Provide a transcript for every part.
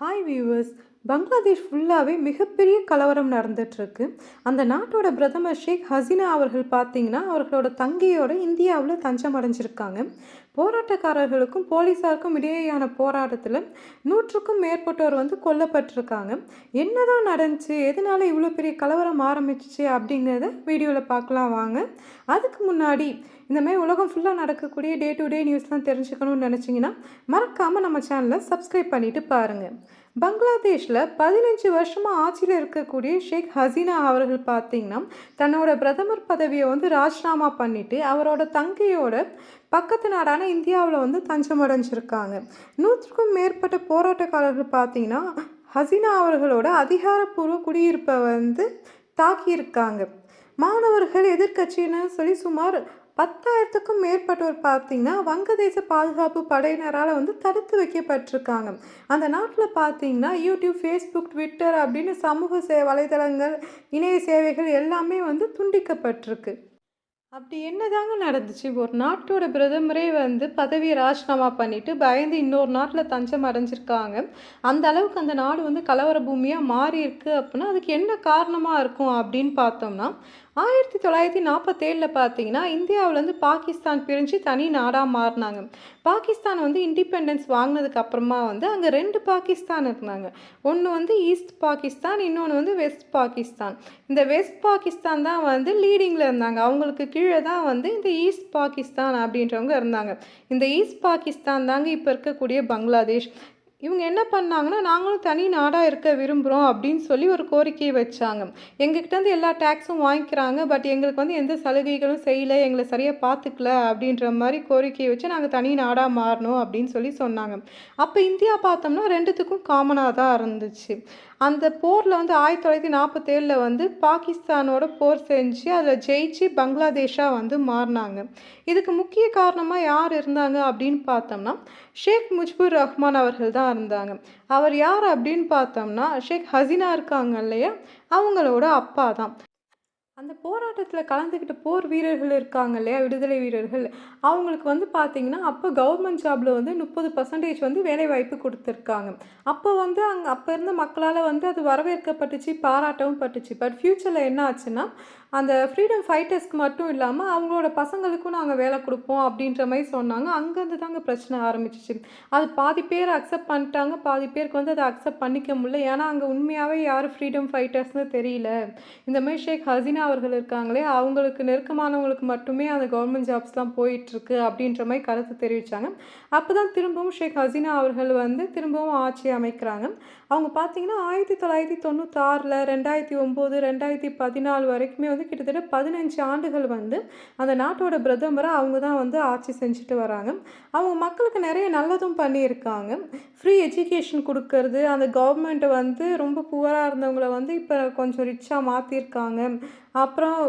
Hi viewers Bangladesh ஃபுல்லாகவே மிகப்பெரிய கலவரம் நடந்துட்டுருக்கு. அந்த நாட்டோட பிரதமர் ஷேக் ஹசீனா அவர்கள் பார்த்தீங்கன்னா அவர்களோட தங்கையோட இந்தியாவில் தஞ்சம் அடைஞ்சிருக்காங்க. போராட்டக்காரர்களுக்கும் போலீஸாருக்கும் இடையேயான போராட்டத்தில் நூற்றுக்கும் மேற்பட்டோர் வந்து கொல்லப்பட்டிருக்காங்க. என்னதான் நடந்துச்சு எதனால இவ்வளோ பெரிய கலவரம் ஆரம்பிச்சிச்சு அப்படிங்கிறத வீடியோவில் பார்க்கலாம் வாங்க. அதுக்கு முன்னாடி இந்த மாதிரி உலகம் ஃபுல்லாக நடக்கக்கூடிய டே டு டே நியூஸ்லாம் தெரிஞ்சுக்கணும்னு நினச்சிங்கன்னா மறக்காமல் நம்ம சேனலை சப்ஸ்கிரைப் பண்ணிட்டு பாருங்கள் பங்களாதேஷில் பதினஞ்சு வருஷமாக ஆட்சியில் இருக்கக்கூடிய ஷேக் ஹசீனா அவர்கள் பார்த்தீங்கன்னா தன்னோட பிரதமர் பதவியை வந்து ராஜினாமா பண்ணிட்டு அவரோட தங்கையோட பக்கத்து நாடான இந்தியாவில் வந்து தஞ்சம் அடைஞ்சிருக்காங்க. நூற்றுக்கும் மேற்பட்ட போராட்டக்காரர்கள் பார்த்தீங்கன்னா ஹசீனா அவர்களோட அதிகாரப்பூர்வ குடியிருப்பை வந்து தாக்கியிருக்காங்க. மாணவர்கள் எதிர்க்கட்சின்னு சொல்லி சுமார் பத்தாயிரத்துக்கும் மேற்பட்டோர் பார்த்தீங்கன்னா வங்கதேச பாதுகாப்பு படையினரால் வந்து தடுத்து வைக்கப்பட்டிருக்காங்க. அந்த நாட்டில் பார்த்தீங்கன்னா யூடியூப் ஃபேஸ்புக் ட்விட்டர் அப்படின்னு சமூக சே வலைதளங்கள் இணைய சேவைகள் எல்லாமே வந்து துண்டிக்கப்பட்டிருக்கு. அப்படி என்னதாங்க நடந்துச்சு? ஒரு நாட்டோட பிரதமரே வந்து பதவியை ராஜினாமா பண்ணிவிட்டு பயந்து இன்னொரு நாட்டில் தஞ்சம் அடைஞ்சிருக்காங்க. அந்த அளவுக்கு அந்த நாடு வந்து கலவர பூமியாக மாறி இருக்கு அப்படின்னா அதுக்கு என்ன காரணமாக இருக்கும் அப்படின்னு பார்த்தோம்னா ஆயிரத்தி தொள்ளாயிரத்தி நாற்பத்தேழில் பார்த்தீங்கன்னா இந்தியாவிலேருந்து பாகிஸ்தான் பிரிஞ்சு தனி நாடாக மாறினாங்க. பாகிஸ்தான் வந்து இண்டிபெண்டன்ஸ் வாங்கினதுக்கு அப்புறமா வந்து அங்கே ரெண்டு பாகிஸ்தான் இருந்தாங்க. ஒன்று வந்து ஈஸ்ட் பாகிஸ்தான் இன்னொன்று வந்து வெஸ்ட் பாகிஸ்தான். இந்த வெஸ்ட் பாகிஸ்தான் தான் வந்து லீடிங்கில் இருந்தாங்க. அவங்களுக்கு கீழே தான் வந்து இந்த ஈஸ்ட் பாகிஸ்தான் அப்படின்றவங்க இருந்தாங்க. இந்த ஈஸ்ட் பாகிஸ்தான் தாங்க இப்போ இருக்கக்கூடிய பங்களாதேஷ். இவங்க என்ன பண்ணாங்கன்னா நாங்களும் தனி நாடாக இருக்க விரும்புகிறோம் அப்படின்னு சொல்லி ஒரு கோரிக்கையை வச்சாங்க. எங்ககிட்ட வந்து எல்லா டேக்ஸும் வாங்கிக்கிறாங்க பட் எங்களுக்கு வந்து எந்த சலுகைகளும் செய்யலை எங்களை சரியாக பார்த்துக்கல அப்படின்ற மாதிரி கோரிக்கையை வச்சு நாங்கள் தனி நாடாக மாறணும் அப்படின்னு சொல்லி சொன்னாங்க. அப்போ இந்தியா பார்த்தோம்னா ரெண்டுத்துக்கும் காமனாக தான் இருந்துச்சு. அந்த போரில் வந்து ஆயிரத்தி தொள்ளாயிரத்தி நாற்பத்தேழில் வந்து பாகிஸ்தானோட போர் செஞ்சு அதில் ஜெயிச்சு பங்களாதேஷாக வந்து மாறினாங்க. இதுக்கு முக்கிய காரணமாக யார் இருந்தாங்க அப்படின்னு பார்த்தோம்னா ஷேக் முஜ்புர் ரஹ்மான் அவர்கள் தான் இருந்தாங்க. அவர் யார் அப்படின்னு பார்த்தோம்னா ஷேக் ஹசீனா இருக்காங்க இல்லையா? அவங்களோட அப்பா தான். அந்த போராட்டத்தில் கலந்துக்கிட்ட போர் வீரர்கள் இருக்காங்க இல்லையா விடுதலை வீரர்கள் அவங்களுக்கு வந்து பார்த்திங்கன்னா அப்போ கவர்மெண்ட் ஜாபில் வந்து முப்பது பர்சன்டேஜ் வந்து வேலைவாய்ப்பு கொடுத்துருக்காங்க. அப்போ வந்து அங்கே அப்போ இருந்த மக்களால் வந்து அது வரவேற்கப்பட்டுச்சு பாராட்டவும் பட்டுச்சு. பட் ஃப்யூச்சரில் என்ன ஆச்சுன்னா அந்த ஃப்ரீடம் ஃபைட்டர்ஸ்க்கு மட்டும் இல்லாமல் அவங்களோட பசங்களுக்கும் நாங்கள் வேலை கொடுப்போம் அப்படின்ற மாதிரி சொன்னாங்க. அங்கேருந்து தாங்க பிரச்சனை ஆரம்பிச்சிச்சு. அது பாதி பேர் அக்செப்ட் பண்ணிட்டாங்க பாதி பேருக்கு வந்து அதை அக்செப்ட் பண்ணிக்க முடியல. ஏன்னா அங்கே உண்மையாகவே யார் ஃப்ரீடம் ஃபைட்டர்ஸ்னு தெரியல. இந்த மாதிரி ஷேக் ஹசீனா அவர்கள் இருக்காங்களே அவங்களுக்கு நெருக்கமானவங்களுக்கு மட்டுமே அந்த கவர்மெண்ட் ஜாப்ஸ்லாம் போயிட்டுருக்கு அப்படின்ற மாதிரி கருத்து தெரிவித்தாங்க அப்போ தான் திரும்பவும் ஷேக் ஹசீனா அவர்கள் வந்து திரும்பவும் ஆட்சி அமைக்கிறாங்க. அவங்க பார்த்தீங்கன்னா ஆயிரத்தி தொள்ளாயிரத்தி தொண்ணூத்தாறில் ரெண்டாயிரத்தி ஒம்பது ரெண்டாயிரத்தி பதினாலு வரைக்குமே வந்து கிட்டத்தட்ட பதினஞ்சு ஆண்டுகள் வந்து அந்த நாட்டோட பிரதமரை அவங்க தான் வந்து ஆட்சி செஞ்சுட்டு வராங்க. அவங்க மக்களுக்கு நிறைய நல்லதும் பண்ணியிருக்காங்க. ஃப்ரீ எஜுகேஷன் கொடுக்கறது அந்த கவர்மெண்ட்டை வந்து ரொம்ப புவராக இருந்தவங்கள வந்து இப்போ கொஞ்சம் ரிச்சாக மாற்றிருக்காங்க அப்புறம்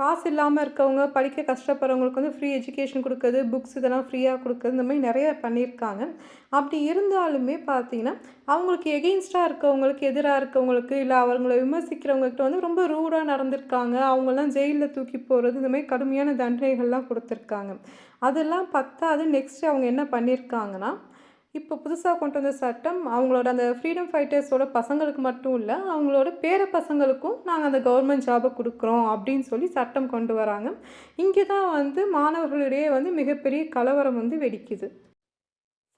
காசு இல்லாமல் இருக்கவங்க படிக்க கஷ்டப்படுறவங்களுக்கு வந்து ஃப்ரீ எஜுகேஷன் கொடுக்குறது புக்ஸ் இதெல்லாம் ஃப்ரீயாக கொடுக்குறது இந்த மாதிரி நிறைய பண்ணியிருக்காங்க. அப்படி இருந்தாலுமே பார்த்தீங்கன்னா அவங்களுக்கு எகெயின்ஸ்டாக இருக்கவங்களுக்கு எதிராக இருக்கவங்களுக்கு இல்லை அவங்கள விமர்சிக்கிறவங்ககிட்ட வந்து ரொம்ப ரூடாக நடந்திருக்காங்க. அவங்கெல்லாம் ஜெயிலில் தூக்கி போகிறது இந்த மாதிரி கடுமையான தண்டனைகள்லாம் கொடுத்துருக்காங்க. அதெல்லாம் பத்தாது. நெக்ஸ்ட் அவங்க என்ன பண்ணியிருக்காங்கன்னா இப்போ புதுசாக கொண்டு வந்த சட்டம் அவங்களோட அந்த ஃப்ரீடம் ஃபைட்டர்ஸோட பசங்களுக்கு மட்டும் இல்லை அவங்களோட பேர பசங்களுக்கும் நாங்கள் அந்த கவர்மெண்ட் ஜாபை கொடுக்குறோம் அப்படின்னு சொல்லி சட்டம் கொண்டு வராங்க. இங்கே தான் வந்து மாணவர்களிடையே வந்து மிகப்பெரிய கலவரம் வந்து வெடிக்குது.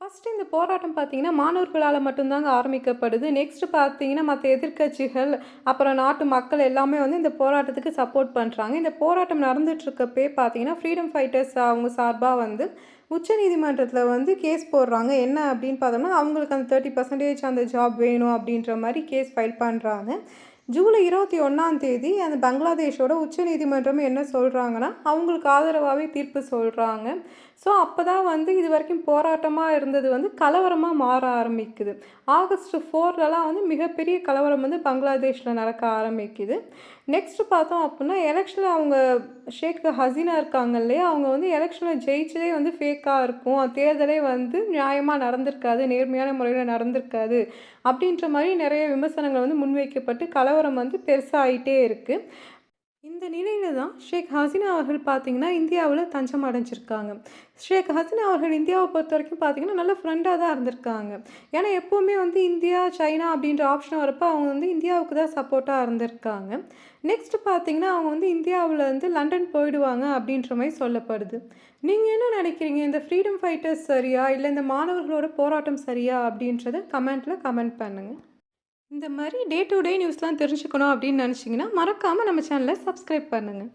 ஃபஸ்ட்டு இந்த போராட்டம் பார்த்தீங்கன்னா மாணவர்களால் மட்டும்தாங்க ஆரம்பிக்கப்படுது. நெக்ஸ்ட்டு பார்த்தீங்கன்னா மற்ற எதிர்க்கட்சிகள் அப்புறம் நாட்டு மக்கள் எல்லாமே வந்து இந்த போராட்டத்துக்கு சப்போர்ட் பண்ணுறாங்க இந்த போராட்டம் நடந்துகிட்ருக்கப்பே பார்த்தீங்கன்னா ஃப்ரீடம் ஃபைட்டர்ஸ் அவங்க சார்பாக வந்து உச்சநீதிமன்றத்தில் வந்து கேஸ் போடுறாங்க. என்ன அப்படின்னு பார்த்தோம்னா அவங்களுக்கு அந்த தேர்ட்டி பர்சன்டேஜ் அந்த ஜாப் வேணும் அப்படின்ற மாதிரி கேஸ் ஃபைல் பண்ணுறாங்க ஜூலை இருபத்தி ஒன்றாம் தேதி அந்த பங்களாதேஷோட உச்சநீதிமன்றம் என்ன சொல்கிறாங்கன்னா அவங்களுக்கு ஆதரவாகவே தீர்ப்பு சொல்கிறாங்க ஸோ அப்போ தான் வந்து இது வரைக்கும் போராட்டமாக இருந்தது வந்து கலவரமாக மாற ஆரம்பிக்குது. ஆகஸ்ட் ஃபோர்லலாம் வந்து மிகப்பெரிய கலவரம் வந்து பங்களாதேஷில் நடக்க ஆரம்பிக்குது. நெக்ஸ்ட் பார்த்தோம் அப்படின்னா எலெக்ஷனில் அவங்க ஷேக் ஹசீனா இருக்காங்க இல்லையா? அவங்க வந்து எலெக்ஷனில் ஜெயிச்சதே வந்து ஃபேக்காக இருக்கும். தேர்தலே வந்து நியாயமாக நடந்திருக்காது நேர்மையான முறையில் நடந்திருக்காது. அப்படின்ற மாதிரி நிறைய விமர்சனங்கள் வந்து முன்வைக்கப்பட்டு கலவரம் வந்து பெருசாகிட்டே இருக்குது இந்த நிலையில தான் ஷேக் ஹசீனா அவர்கள் பார்த்தீங்கன்னா, இந்தியாவில் தஞ்சம் அடைஞ்சிருக்காங்க. ஷேக் ஹசீனா அவர்கள் இந்தியாவை பொறுத்த வரைக்கும் பார்த்தீங்கன்னா, நல்ல ஃப்ரெண்டாக தான் இருந்திருக்காங்க. ஏன்னா, எப்போவுமே வந்து இந்தியா, சைனா அப்படின்ற ஆப்ஷன் வரப்போ அவங்க வந்து இந்தியாவுக்கு தான் சப்போர்ட்டாக இருந்திருக்காங்க. நெக்ஸ்ட் பார்த்தீங்கன்னா, அவங்க வந்து இந்தியாவில் வந்து லண்டன் போயிடுவாங்க அப்படின்ற மாதிரி சொல்லப்படுது. நீங்கள் என்ன நினைக்கிறீங்க? இந்த ஃப்ரீடம் ஃபைட்டர்ஸ் சரியா? இல்லை இந்த மாணவர்களோட போராட்டம் சரியா? அப்படின்றத கமெண்ட்டில் கமெண்ட் பண்ணுங்கள் இந்த மாதிரி டே டு டே நியூஸ்லாம் தெரிஞ்சுக்கணும் அப்படின்னு நினச்சிங்கன்னா, மறக்காமல் நம்ம சேனலை சப்ஸ்கிரைப் பண்ணுங்கள்